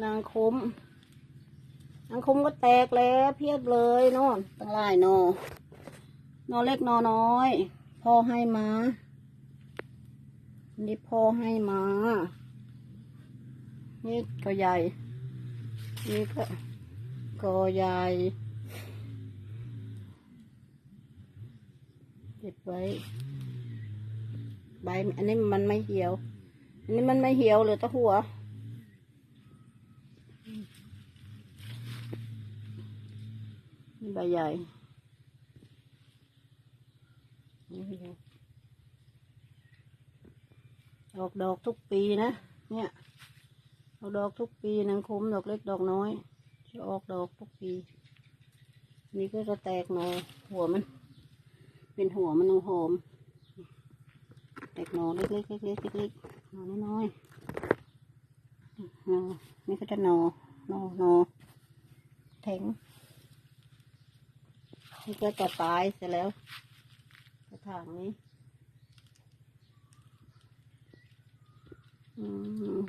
นางคมนางคมก็แตกแล้วเพียบเลยโน่นตั้งหลายนอนอเล็กนอน้อย พ่อให้มา นี่พ่อให้มา นี่ก็ใหญ่ นี่ก็ก็ใหญ่เก็บไว้ ใบ อันนี้มันไม่เหี่ยว อันนี้มันไม่เหี่ยวเหลือแต่หัว นี่ใบใหญ่ออกดอกทุกปีนะ เนี่ย ออกดอกทุกปีนางคุ้มดอกเล็กดอกน้อย จะออกดอกทุกปี นี่ก็จะแตกหน่อหัวมัน เป็นหัวมันหอม แตกหน่อเล็กๆเล็กๆเล็กๆหนอน้อยๆ นี่ก็จะนอนอนอแทงนี่ก็จะตายเสร็จแล้วกระถางนี้อืม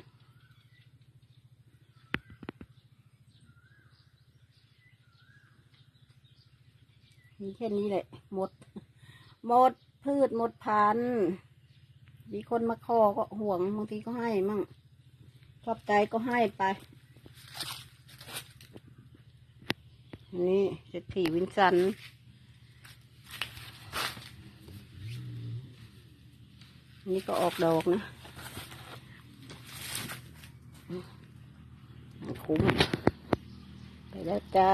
มีแค่นี้แหละ หมด หมดพืชหมดพันธุ์มีคนมาขอก็ห่วงบางทีก็ให้มั่ง ชอบใจก็ให้ไป นี่เศรษฐีวินสันนี่ก็ออกดอกนะคุ้มไปแล้วจ้า